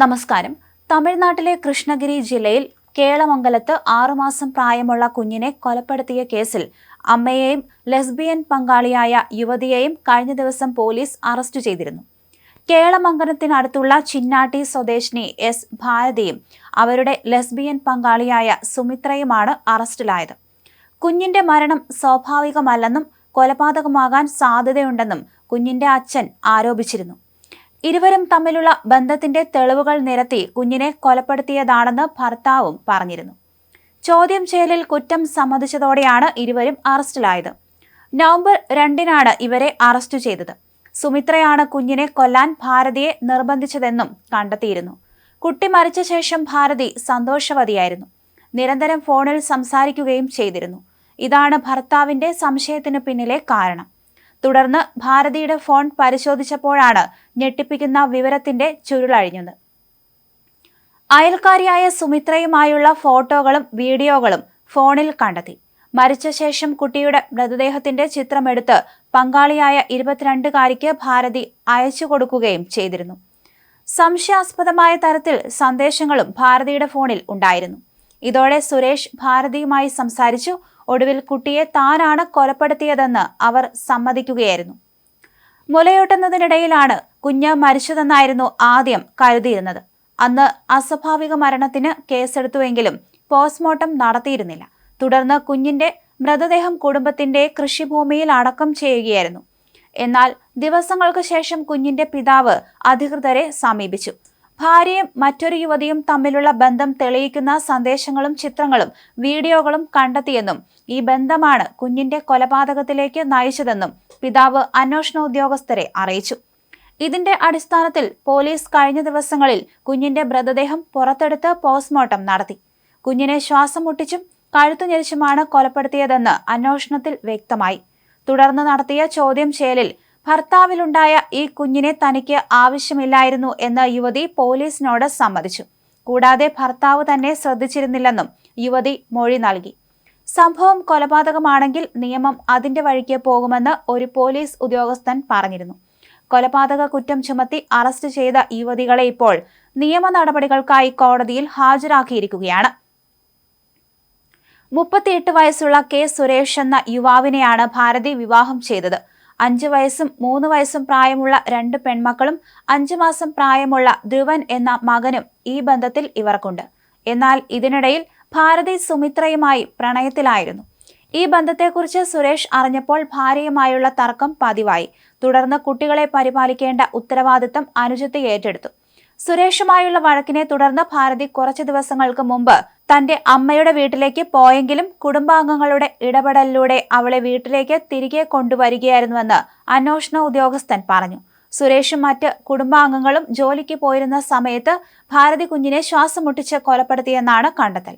നമസ്കാരം. തമിഴ്നാട്ടിലെ കൃഷ്ണഗിരി ജില്ലയിൽ കേളമംഗലത്ത് ആറുമാസം പ്രായമുള്ള കുഞ്ഞിനെ കൊലപ്പെടുത്തിയ കേസിൽ അമ്മയെയും ലെസ്ബിയൻ പങ്കാളിയായ യുവതിയെയും കഴിഞ്ഞ ദിവസം പോലീസ് അറസ്റ്റ് ചെയ്തിരുന്നു. കേളമംഗലത്തിനടുത്തുള്ള ചിന്നാട്ടി സ്വദേശിനി എസ് ഭാരതിയും അവരുടെ ലെസ്ബിയൻ പങ്കാളിയായ സുമിത്രയുമാണ് അറസ്റ്റിലായത്. കുഞ്ഞിന്റെ മരണം സ്വാഭാവികമല്ലെന്നും കൊലപാതകമാകാൻ സാധ്യതയുണ്ടെന്നും കുഞ്ഞിന്റെ അച്ഛൻ ആരോപിച്ചിരുന്നു. ഇരുവരും തമ്മിലുള്ള ബന്ധത്തിന്റെ തെളിവുകൾ നിരത്തി കുഞ്ഞിനെ കൊലപ്പെടുത്തിയതാണെന്ന് ഭർത്താവും പറഞ്ഞിരുന്നു. ചോദ്യം ചെയ്യലിൽ കുറ്റം സമ്മതിച്ചതോടെയാണ് ഇരുവരും അറസ്റ്റിലായത്. നവംബർ രണ്ടിനാണ് ഇവരെ അറസ്റ്റ് ചെയ്തത്. സുമിത്രയാണ് കുഞ്ഞിനെ കൊല്ലാൻ ഭാരതിയെ നിർബന്ധിച്ചതെന്നും കണ്ടെത്തിയിരുന്നു. കുട്ടി മരിച്ച ശേഷം ഭാരതി സന്തോഷവതിയായിരുന്നു. നിരന്തരം ഫോണിൽ സംസാരിക്കുകയും ചെയ്തിരുന്നു. ഇതാണ് ഭർത്താവിന്റെ സംശയത്തിന് പിന്നിലെ കാരണം. തുടർന്ന് ഭാരതിയുടെ ഫോൺ പരിശോധിച്ചപ്പോഴാണ് ഞെട്ടിപ്പിക്കുന്ന വിവരത്തിന്റെ ചുരുളഴിഞ്ഞത് അയൽക്കാരിയായ സുമിത്രയുമായുള്ള ഫോട്ടോകളും വീഡിയോകളും ഫോണിൽ കണ്ടെത്തി. മരിച്ച ശേഷം കുട്ടിയുടെ മൃതദേഹത്തിന്റെ ചിത്രമെടുത്ത് പങ്കാളിയായ ഇരുപത്തിരണ്ടുകാരിക്ക് ഭാരതി അയച്ചു കൊടുക്കുകയും ചെയ്തിരുന്നു. സംശയാസ്പദമായ തരത്തിൽ സന്ദേശങ്ങളും ഭാരതിയുടെ ഫോണിൽ ഉണ്ടായിരുന്നു. ഇതോടെ സുരേഷ് ഭാരതിയുമായി സംസാരിച്ചു. ഒടുവിൽ കുട്ടിയെ താനാണ് കൊലപ്പെടുത്തിയതെന്ന് അവർ സമ്മതിക്കുകയായിരുന്നു. മുലയൂട്ടുന്നതിനിടയിലാണ് കുഞ്ഞ് മരിച്ചതെന്നായിരുന്നു ആദ്യം കരുതിയിരുന്നത്. അന്ന് അസ്വാഭാവിക മരണത്തിന് കേസെടുത്തുവെങ്കിലും പോസ്റ്റ്മോർട്ടം നടത്തിയിരുന്നില്ല. തുടർന്ന് കുഞ്ഞിന്റെ മൃതദേഹം കുടുംബത്തിന്റെ കൃഷിഭൂമിയിൽ അടക്കം ചെയ്യുകയായിരുന്നു. എന്നാൽ ദിവസങ്ങൾക്ക് ശേഷം കുഞ്ഞിന്റെ പിതാവ് അധികൃതരെ സമീപിച്ചു. ഭാര്യയും മറ്റൊരു യുവതിയും തമ്മിലുള്ള ബന്ധം തെളിയിക്കുന്ന സന്ദേശങ്ങളും ചിത്രങ്ങളും വീഡിയോകളും കണ്ടെത്തിയെന്നും ഈ ബന്ധമാണ് കുഞ്ഞിന്റെ കൊലപാതകത്തിലേക്ക് നയിച്ചതെന്നും പിതാവ് അന്വേഷണ ഉദ്യോഗസ്ഥരെ അറിയിച്ചു. ഇതിന്റെ അടിസ്ഥാനത്തിൽ പോലീസ് കഴിഞ്ഞ ദിവസങ്ങളിൽ കുഞ്ഞിന്റെ മൃതദേഹം പുറത്തെടുത്ത് പോസ്റ്റ്മോർട്ടം നടത്തി. കുഞ്ഞിനെ ശ്വാസം മുട്ടിച്ചും കഴുത്തു ഞെരിച്ചുമാണ് കൊലപ്പെടുത്തിയതെന്ന് അന്വേഷണത്തിൽ വ്യക്തമായി. തുടർന്ന് നടത്തിയ ചോദ്യം ചെയ്യലിൽ ഭർത്താവിലുണ്ടായ ഈ കുഞ്ഞിനെ തനിക്ക് ആവശ്യമില്ലായിരുന്നു എന്ന് യുവതി പോലീസിനോട് സമ്മതിച്ചു. കൂടാതെ ഭർത്താവ് തന്നെ ശ്രദ്ധിച്ചിരുന്നില്ലെന്നും യുവതി മൊഴി നൽകി. സംഭവം കൊലപാതകമാണെങ്കിൽ നിയമം അതിന്റെ വഴിക്ക് പോകുമെന്ന് ഒരു പോലീസ് ഉദ്യോഗസ്ഥൻ പറഞ്ഞിരുന്നു. കൊലപാതക കുറ്റം ചുമത്തി അറസ്റ്റ് ചെയ്ത യുവതികളെ ഇപ്പോൾ നിയമ നടപടികൾക്കായി കോടതിയിൽ ഹാജരാക്കിയിരിക്കുകയാണ്. മുപ്പത്തിയെട്ട് വയസ്സുള്ള കെ സുരേഷ് എന്ന യുവാവിനെയാണ് ഭാരതി വിവാഹം ചെയ്തത്. അഞ്ച് വയസ്സും മൂന്ന് വയസ്സും പ്രായമുള്ള രണ്ട് പെൺമക്കളും അഞ്ചു മാസം പ്രായമുള്ള ധ്രുവൻ എന്ന മകനും ഈ ബന്ധത്തിൽ ഇവർക്കുണ്ട്. എന്നാൽ ഇതിനിടയിൽ ഭാരതി സുമിത്രയുമായി പ്രണയത്തിലായിരുന്നു. ഈ ബന്ധത്തെക്കുറിച്ച് സുരേഷ് അറിഞ്ഞപ്പോൾ ഭാര്യയുമായുള്ള തർക്കം പതിവായി. തുടർന്ന് കുട്ടികളെ പരിപാലിക്കേണ്ട ഉത്തരവാദിത്തം അനുജത്തി ഏറ്റെടുത്തു. സുരേഷുമായുള്ള വഴക്കിനെ തുടർന്ന് ഭാരതി കുറച്ചു ദിവസങ്ങൾക്ക് മുമ്പ് തന്റെ അമ്മയുടെ വീട്ടിലേക്ക് പോയെങ്കിലും കുടുംബാംഗങ്ങളുടെ ഇടപെടലിലൂടെ അവളെ വീട്ടിലേക്ക് തിരികെ കൊണ്ടുവരികയായിരുന്നുവെന്ന് അന്വേഷണ ഉദ്യോഗസ്ഥൻ പറഞ്ഞു. സുരേഷും മറ്റ് കുടുംബാംഗങ്ങളും ജോലിക്ക് പോയിരുന്ന സമയത്ത് ഭാരതി കുഞ്ഞിനെ ശ്വാസം മുട്ടിച്ച് കൊലപ്പെടുത്തിയെന്നാണ് കണ്ടെത്തൽ.